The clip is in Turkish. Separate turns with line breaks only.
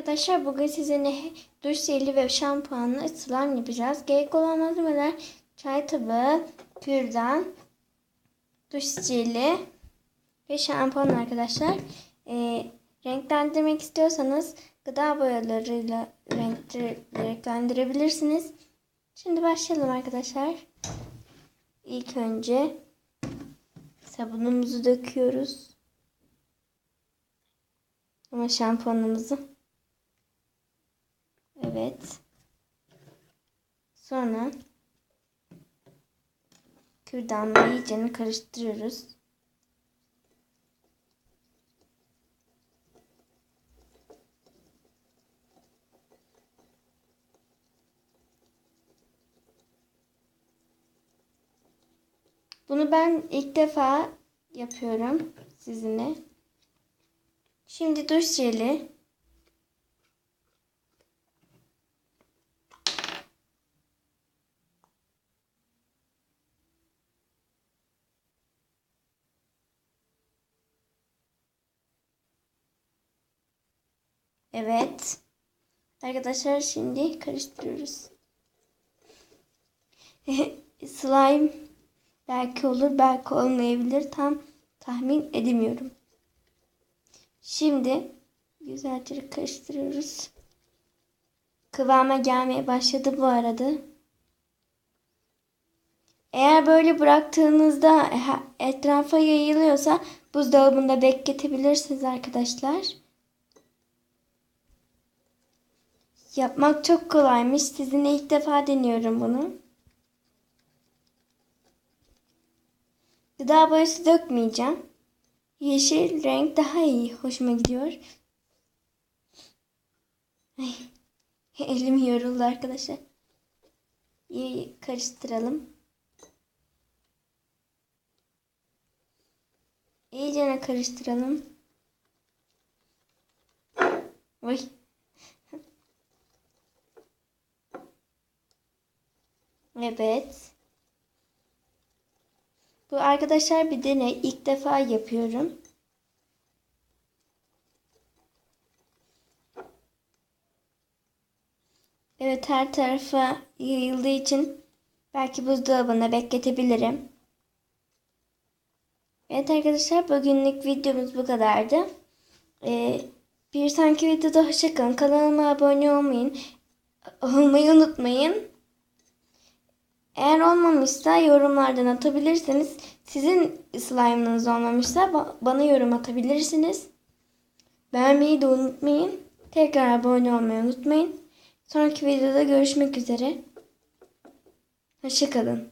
Arkadaşlar bugün sizinle duş jeli ve şampuanlı slime yapacağız. Gerek olan malzemeler çay tabağı, kürdan, duş jeli ve şampuan arkadaşlar. Ee, renklendirmek istiyorsanız gıda boyalarıyla renklendirebilirsiniz. Şimdi başlayalım arkadaşlar. İlk önce sabunumuzu döküyoruz. Ama şampuanımızı. Evet. Sonra kürdanla iyicene karıştırıyoruz. Bunu ben ilk defa yapıyorum sizinle. Şimdi duş jeli. Evet. Arkadaşlar şimdi karıştırıyoruz. Slime belki olur belki olmayabilir. Tam tahmin edemiyorum. Şimdi güzelce karıştırıyoruz. Kıvama gelmeye başladı bu arada. Eğer böyle bıraktığınızda etrafa yayılıyorsa buzdolabında bekletebilirsiniz arkadaşlar. Yapmak çok kolaymış. Sizinle ilk defa deniyorum bunu. Gıda boyası dökmeyeceğim. Yeşil renk daha iyi. Hoşuma gidiyor. Ay, elim yoruldu arkadaşlar. İyi karıştıralım. İyice karıştıralım. Oy. Evet. Bu arkadaşlar bir deney. İlk defa yapıyorum. Evet her tarafa yayıldığı için belki buzdolabına bekletebilirim. Evet arkadaşlar bugünlük videomuz bu kadardı. Ee, bir sonraki videoda hoşçakalın. Kanalıma abone olmayın. Olmayı unutmayın. Eğer olmamışsa yorumlardan atabilirsiniz. Sizin slime'ınız olmamışsa bana yorum atabilirsiniz. Beğenmeyi de unutmayın. Tekrar abone olmayı unutmayın. Sonraki videoda görüşmek üzere. Hoşçakalın.